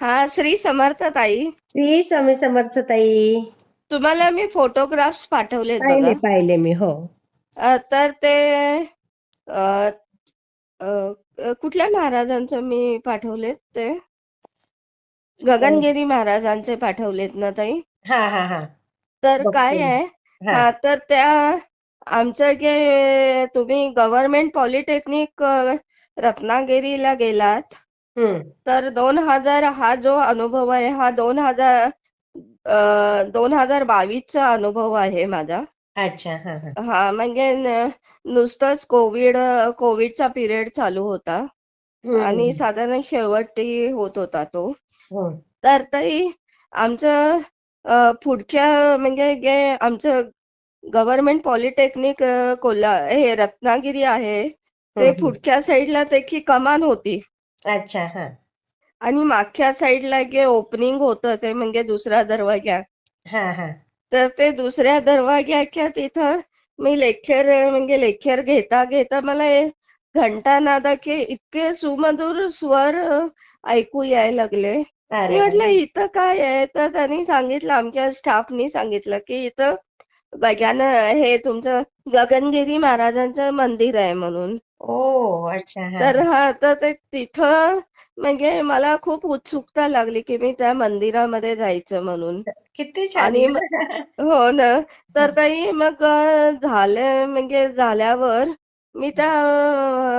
हा श्री समर्थ ताई. श्री स्वामी समर्थ ताई. तुम्हाला मी फोटोग्राफ्स पाठवलेत बघा पाहिले पाहिले मी हो. तर ते अ, अ, कुठल्या महाराजांचं मी पाठवलेत ते? गगनगिरी महाराजांचे पाठवलेत ना ताई? हा हा हा. तर बघते काय मी. आहे? हा. हा तर त्या आमचं जे तुम्ही गव्हर्नमेंट पॉलिटेक्निक अ, रत्नागिरीला गेलात तर दोन हजार हा जो अनुभव आहे हा दोन हजार दोन हजार बावीसचा अनुभव आहे माझा. अच्छा हा हा. हा म्हणजे नुसतंच कोविड कोविडचा पिरियड चालू होता. आणि साधारण शेवटी होत होता तो. हम्म. तर तरी आमचं पुढच्या म्हणजे जे आमचं गव्हर्नमेंट पॉलिटेक्निक कोल्हा हे रत्नागिरी आहे ते पुढच्या साईडला त्याची कमान होती. अच्छा हा. आणि मागच्या साईडला जे ओपनिंग होतं ते म्हणजे दुसरा दरवाजा. हा हा. तर ते दुसऱ्या दरवाज्याच्या तिथं मी लेक्चर म्हणजे लेक्चर घेता घेता मला हे घंटानादाचे इतके सुमधुर स्वर ऐकू यायला लागले. मी. म्हटलं इथं काय आहे? तर त्यांनी सांगितलं आमच्या स्टाफनी सांगितलं की इथं गजानन हे तुमचं गगनगिरी महाराजांचं मंदिर आहे म्हणून. ओ अच्छा हा. तर हा तर ते तिथं म्हणजे मला खूप उत्सुकता लागली की मी त्या मंदिरामध्ये जायचं म्हणून. किती छान. आणि हो ना. तर काही मग अ, झालं म्हणजे झाल्यावर मी त्या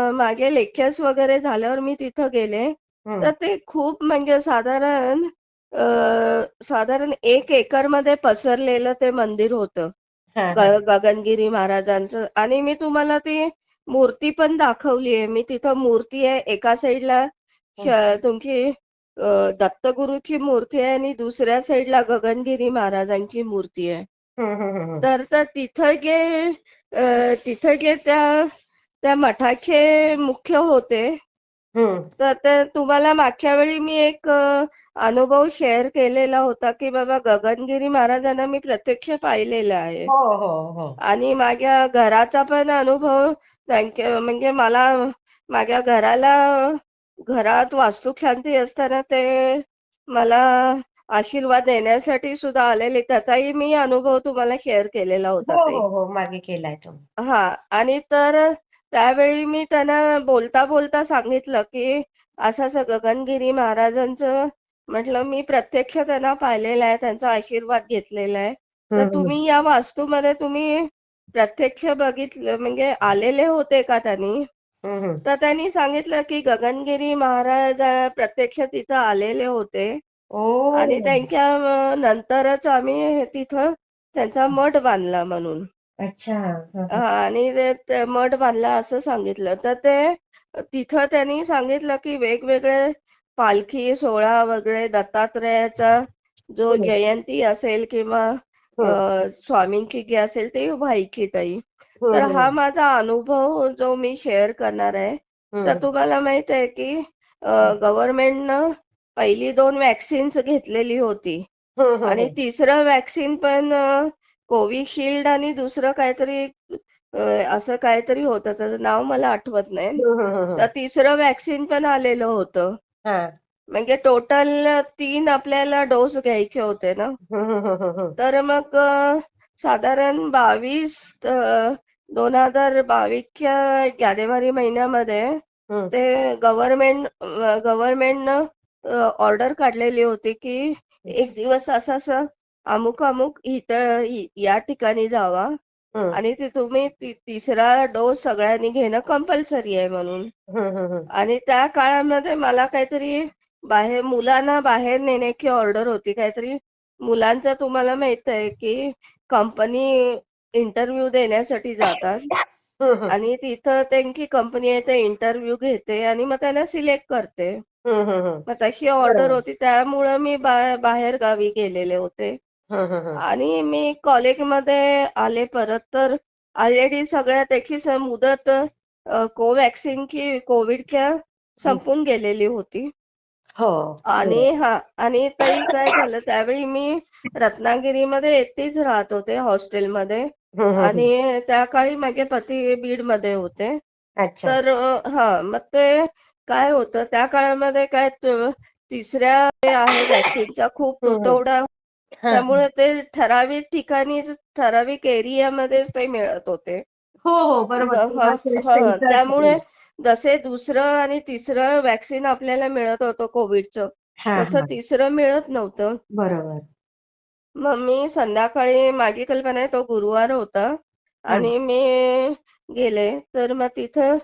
अ, माझे लेक्चर्स वगैरे झाल्यावर मी तिथं गेले. तर ते खूप म्हणजे साधारण अ, साधारण एक एकरमध्ये पसरलेलं ते मंदिर होतं. हा हा. गगनगिरी महाराजांचं. आणि मी तुम्हाला ती मूर्ती पण दाखवली आहे. मी तिथं मूर्ती आहे. एका साईडला श- तुमची दत्तगुरूची मूर्ती आहे आणि दुसऱ्या साईडला गगनगिरी महाराजांची मूर्ती आहे. तर तर तिथं जे तिथं जे त्या त्या मठाचे मुख्य होते तर ते तुम्हाला मागच्या वेळी मी एक अ, अनुभव शेअर केलेला होता की बाबा गगनगिरी महाराजांना मी प्रत्यक्ष पाहिलेलं आहे. हो हो हो. आणि माझ्या घराचा पण अनुभव त्यांच्या म्हणजे मला माझ्या घराला घरात वास्तुशांती असताना ते मला आशीर्वाद देण्यासाठी सुद्धा आलेले त्याचाही मी अनुभव तुम्हाला शेअर केलेला होता हो ते. हो हो मागे केलाय तुम्ही. हा आणि तर त्यावेळी मी त्यांना बोलता बोलता सांगितलं की असं असं गगनगिरी महाराजांचं म्हटलं मी प्रत्यक्ष त्यांना पाहिलेलं आहे त्यांचा आशीर्वाद घेतलेला आहे. तर तुम्ही या वास्तूमध्ये तुम्ही प्रत्यक्ष बघितलं म्हणजे आलेले होते का त्यांनी. तर त्यांनी सांगितलं की गगनगिरी महाराज प्रत्यक्ष तिथं आलेले होते. आणि त्यांच्या नंतरच आम्ही तिथं त्यांचा मठ बांधला म्हणून. अच्छा. हा, हा. हा, आणि ते ते मठ बांधला असं सांगितलं. तर ते तिथं त्यांनी सांगितलं की वेगवेगळे पालखी सोहळा वगैरे दत्तात्रयाचा जो हम्म, जयंती असेल किंवा अ, स्वामींची जी असेल ती व्हायची ताई. हम्म, तर हा. माझा अनुभव जो मी शेअर करणार आहे तर. तुम्हाला माहीत आहे की गव्हर्नमेंटनं पहिली दोन वॅक्सिन्स घेतलेली होती. आणि. तिसरं वॅक्सिन पण अ, कोविशिल्ड आणि दुसरं काहीतरी असं काहीतरी होतं त्याचं नाव मला आठवत नाही. तर तिसरं वॅक्सिन पण आलेलं होतं हा. म्हणजे टोटल तीन आपल्याला डोस घ्यायचे होते ना. तर मग साधारण बावीस दोन हजार बावीसच्या जानेवारी महिन्यामध्ये. ते गव्हर्नमेंट गव्हर्नमेंटनं ऑर्डर काढलेली होती की एक दिवस असं असं अमुक अमुक इथं या ठिकाणी जावा आणि ते तुम्ही ति- तिसरा डोस सगळ्यांनी घेणं कंपल्सरी आहे म्हणून. आणि त्या काळामध्ये मला काहीतरी बाहेर मुलांना बाहेर नेण्याची ऑर्डर होती काहीतरी मुलांचं तुम्हाला माहीत आहे की कंपनी इंटरव्ह्यू देण्यासाठी जातात. आणि तिथं त्यांची कंपनी आहे ते इंटरव्ह्यू घेते आणि मग त्यांना सिलेक्ट करते. मग तशी ऑर्डर. होती त्यामुळं मी बा- बाहेर गावी गेलेले होते. आणि मी कॉलेजमध्ये आले परत तर ऑलरेडी सगळ्या त्याची मुदत कोवॅक्सिनची कोविडच्या संपून गेलेली होती. हो आणि हा आणि ताई काय झालं त्यावेळी मी रत्नागिरीमध्ये एकटीच राहत होते हॉस्टेलमध्ये. आणि त्या काळी माझे पती बीडमध्ये होते. अच्छा. तर हा मग ते काय होतं त्या काळामध्ये काय तिसऱ्या आहे व्हॅक्सिनचा खूप. तुटवडा त्यामुळे ते ठराविक ठिकाणी ठराविक एरियामध्येच ते मिळत होते. हो हो बरोबर. त्यामुळे जसे दुसरं आणि तिसरं व्हॅक्सिन आपल्याला मिळत होतं कोविडचं तसं तिसरं मिळत नव्हतं. बरोबर. मग मी संध्याकाळी माझी कल्पना आहे तो गुरुवार होता आणि मी गेले. तर मग तिथं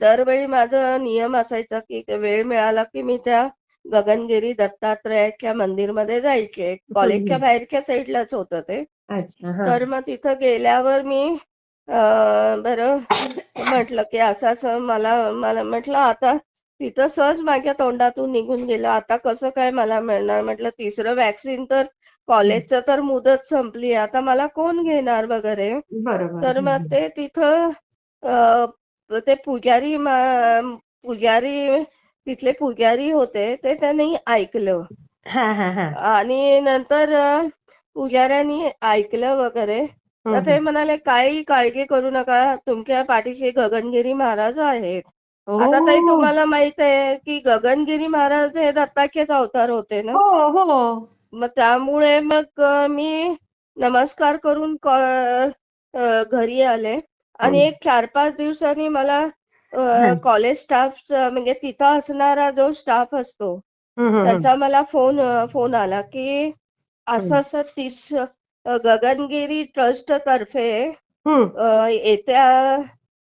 दरवेळी माझा नियम असायचा की वेळ मिळाला की मी त्या गगनगिरी दत्तात्रयाच्या मंदिरमध्ये जायचे. कॉलेजच्या. बाहेरच्या साईडलाच होतं ते. अच्छा हा. तर मग तिथं गेल्यावर मी अ, बरं म्हटलं की असं असं मला मला म्हटलं आता तिथं सहज माझ्या तोंडातून निघून गेलं. आता कसं काय मला मिळणार? म्हटलं तिसरं व्हॅक्सिन तर कॉलेजचं तर मुदत संपली. आता मला कोण घेणार वगैरे? बरोबर तर मग हम्म. ते तिथं अ, ते पुजारी मा- पुजारी तिथले पुजारी होते ते त्यांनी ऐकलं. हा हा हा. आणि नंतर पुजाऱ्यांनी ऐकलं वगैरे. तर ते. म्हणाले काही काळजी करू नका तुमच्या पाठीशी गगनगिरी महाराज आहेत. आता ताई तुम्हाला माहीत आहे की गगनगिरी महाराज हे दत्ताचेच अवतार होते ना? हो हो. मग त्यामुळे मग मी नमस्कार करून घरी आले. आणि. एक चार पाच दिवसांनी मला. कॉलेज स्टाफ म्हणजे तिथं असणारा जो स्टाफ असतो त्याचा मला फोन फोन आला की असं. असं तीस गगनगिरी ट्रस्ट तर्फे येत्या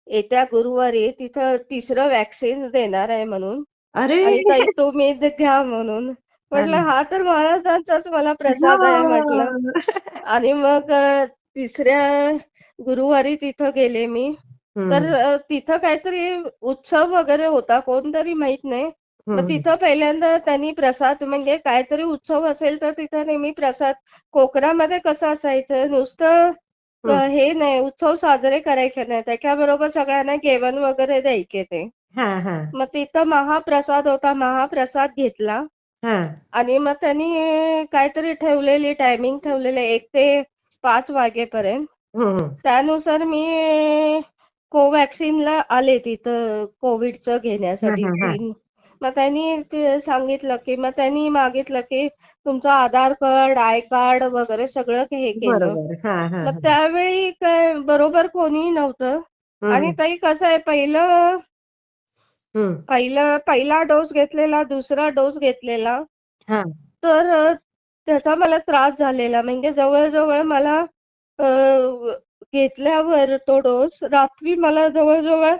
येत्या गुरुवारी तिथं तिसरं व्हॅक्सिन देणार आहे म्हणून. अरे! तुम्ही घ्या म्हणून. म्हटलं हा. तर महाराजांचाच मला प्रसाद आहे म्हटलं. आणि मग तिसऱ्या गुरुवारी तिथं गेले मी. तर तिथं काहीतरी उत्सव वगैरे होता कोणतरी माहीत नाही. मग. तिथं पहिल्यांदा त्यांनी प्रसाद म्हणजे काहीतरी उत्सव असेल तर तिथं नेहमी प्रसाद. कोकणामध्ये कसं असायचं नुसतं. हे नाही उत्सव साजरे करायचे नाही. त्याच्याबरोबर सगळ्यांना जेवण वगैरे द्यायचे ते. मग तिथं महाप्रसाद होता महाप्रसाद घेतला. हा. आणि मग त्यांनी काहीतरी ठेवलेली टायमिंग ठेवलेले एक ते पाच वाजेपर्यंत. त्यानुसार मी कोवॅक्सिनला आले तिथं कोविडचं घेण्यासाठी. हा हा तीन मग त्यांनी ते सांगितलं की मग त्यांनी मागितलं की तुमचं आधार कार्ड आय कार्ड वगैरे सगळं हे केलं. बरोबर. हा हा मग हा. त्यावेळी काय बरोबर कोणी नव्हतं. आणि हम्म. ताई कसं आहे पहिलं हम्म. पहिलं पहिला डोस घेतलेला दुसरा डोस घेतलेला. हा. तर अ, त्याचा मला त्रास झालेला. म्हणजे जवळजवळ मला अ, घेतल्यावर तो डोस रात्री मला जवळजवळ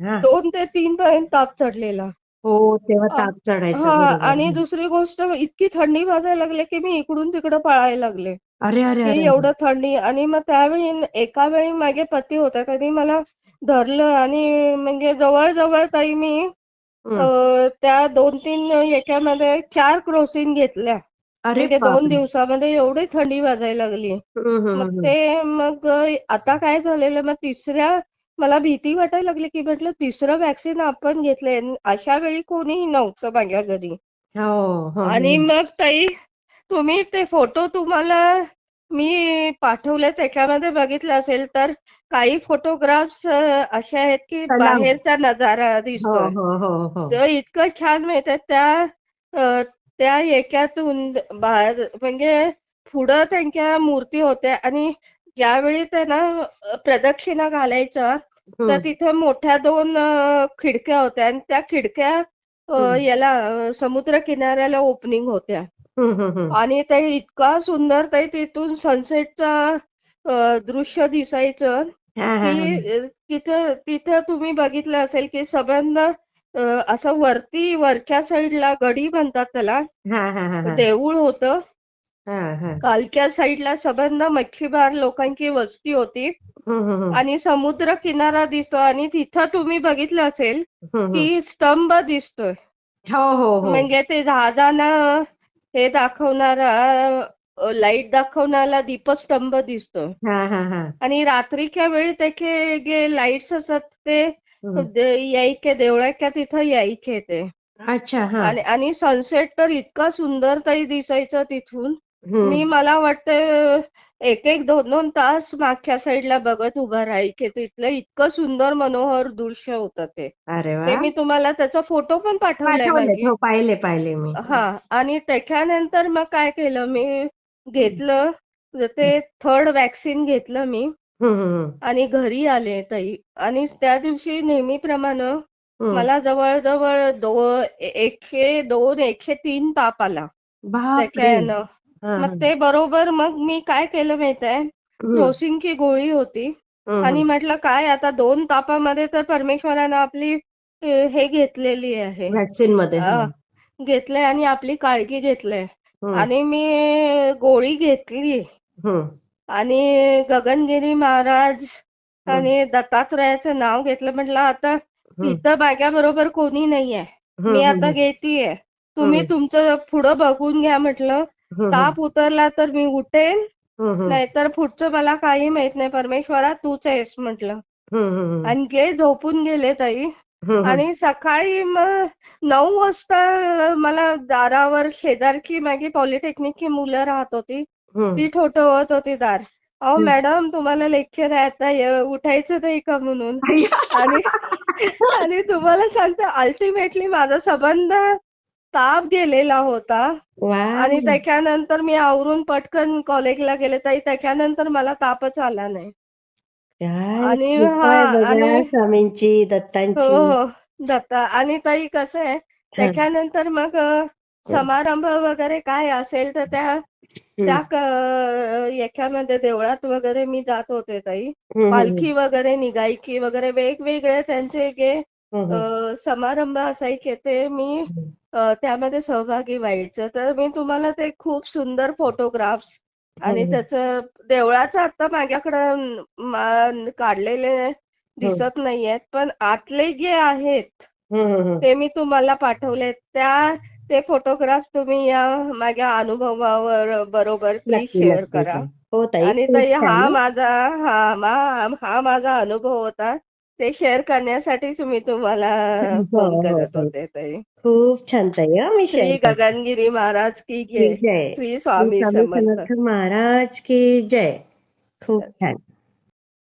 हा. दोन ते तीन पर्यंत ताप चढलेला. हो तेव्हा ताप चढायचा हा बरोबर. आणि. दुसरी गोष्ट इतकी थंडी वाजायला लागली की मी इकडून तिकडं पळायला लागले. अरे अरे की अरे. अरे एवढं थंडी आणि मग त्यावेळी एका वेळी माझे पती होते त्यांनी मला धरलं आणि म्हणजे जवळजवळ ताई मी अ. त्या दोन तीन याच्यामध्ये चार क्रोसिन घेतल्या. अरे म्हणजे दोन दिवसामध्ये एवढी थंडी वाजायला लागली. मग. ते मग आता काय झालेलं? मग तिसऱ्या मला भीती वाटायला लागली की म्हटलं तिसरं व्हॅक्सिन आपण घेतलंय. अशा वेळी कोणीही नव्हतं माझ्या घरी. हो हो आणि. मग ताई तुम्ही ते फोटो तुम्हाला मी पाठवले त्याच्यामध्ये बघितलं असेल तर काही फोटोग्राफ्स असे आहेत की बाहेरचा नजारा हो तर इतकं छान माहीत आहे त्या त्या याच्यातून बाहेर म्हणजे पुढं त्यांच्या मूर्ती होत्या आणि ज्यावेळी ते ना अ, प्रदक्षिणा घालायच्या तर तिथे मोठ्या दोन खिडक्या होत्या आणि त्या खिडक्या याला समुद्र किनाऱ्याला ओपनिंग होत्या. आणि ते इतका सुंदर ते तिथून सनसेटचा दृश्य दिसायचं की तिथं तिथं तुम्ही बघितलं असेल की अ, असं वरती वरच्या साईडला गडी म्हणतात त्याला. देऊळ होतं. कालच्या साईडला सबंध मच्छीमार लोकांची वस्ती होती. आणि समुद्र किनारा दिसतो आणि तिथं तुम्ही बघितलं असेल. की स्तंभ दिसतोय. हो हो हो. म्हणजे ते जहाजांना हे दाखवणारा लाइट दाखवणारा दीपस्तंभ दिसतोय. हा आणि रात्रीच्या वेळी त्याचे जे लाईट्स असतात ते दे- यायचे देवळाच्या तिथं यायचे ते. अच्छा हा. आणि आणि सनसेट तर इतका सुंदर ताई दिसायचं तिथून. हम्म. मी मला वाटतं एक एक दोन दोन तास मागच्या साईडला बघत उभं राहायचे. तिथलं इतकं सुंदर मनोहर दृश्य होतं ते. अरे वा. ते मी तुम्हाला त्याचा फोटो पण पाठवलाय पाठवले मागे. हो पाहिले पाहिले मी. हा आणि त्याच्यानंतर मग काय केलं मी घेतलं. ते थर्ड वॅक्सिन घेतलं मी. आणि घरी आले ताई. आणि त्या दिवशी नेहमीप्रमाणे. मला जवळजवळ दो एकशे दोन एकशे तीन ताप आला. त्याच्यानं. मग ते बरोबर मग मी काय केलं माहितीये? हम्म, क्रोसिनची गोळी होती. आणि म्हटलं काय आता दोन तापामध्ये तर परमेश्वरानं आपली हे घेतलेली आहे. व्हॅक्सिनमध्ये घेतलंय आणि आपली काळजी घेतलंय. आणि मी गोळी घेतली. आणि गगनगिरी महाराज आणि दत्तात्रयाचं नाव घेतलं म्हटलं आता इथं बरोबर कोणी नाहीये. मी आता घेतीये. तुम्ही. तुमचं पुढं बघून घ्या म्हटलं. ताप उतरला तर मी उठेन. नाहीतर पुढचं मला काही माहीत नाही. परमेश्वरा तूच आहेस म्हटलं. आणि गे झोपून गेले ताई. आणि सकाळी मग नऊ वाजता मला दारावर शेजारची माझी पॉलिटेक्निकची मुलं राहत होती. ती ठोठवत होती दार. अहो. मॅडम तुम्हाला लेक्चर आहे आता उठायचं नाही का म्हणून. आणि आणि तुम्हाला सांगते अल्टिमेटली माझा संबंध ताप गेलेला होता. आणि त्याच्यानंतर मी आवरून पटकन कॉलेजला गेले ताई त्याच्यानंतर मला तापच आला नाही. काय आणि हा, स्वामींची हो दत्तांची. हो दत्ता. आणि ताई कसं आहे त्याच्यानंतर मग समारंभ वगैरे काय असेल तर त्या त्या क- याच्यामध्ये देवळात वगैरे मी जात होते ताई. पालखी वगैरे निघायची वगैरे वेगवेगळे त्यांचे जे अ, समारंभ असायचे ते मी. अ, त्यामध्ये सहभागी व्हायचं. तर मी तुम्हाला ते खूप सुंदर फोटोग्राफ्स आणि हम्म. त्याचं देवळाचं आता माझ्याकडं मा- काढलेले दिसत नाहीयेत. पण आतले जे आहेत. ते मी तुम्हाला पाठवले त्या ते फोटोग्राफ तुम्ही या माझ्या अनुभवावर बरोबर प्लीज शेअर. करा. हो आणि ताई हा. माझा हा मा- हा माझा अनुभव होता. ते शेअर करण्यासाठीच मी तुम्हाला हो, फोन हो, करत हो. होते ताई. खूप छान ताई हं, मी श्री गगनगिरी महाराज की जय. श्री स्वामी समर्थ. महाराज की जय. खूप छान.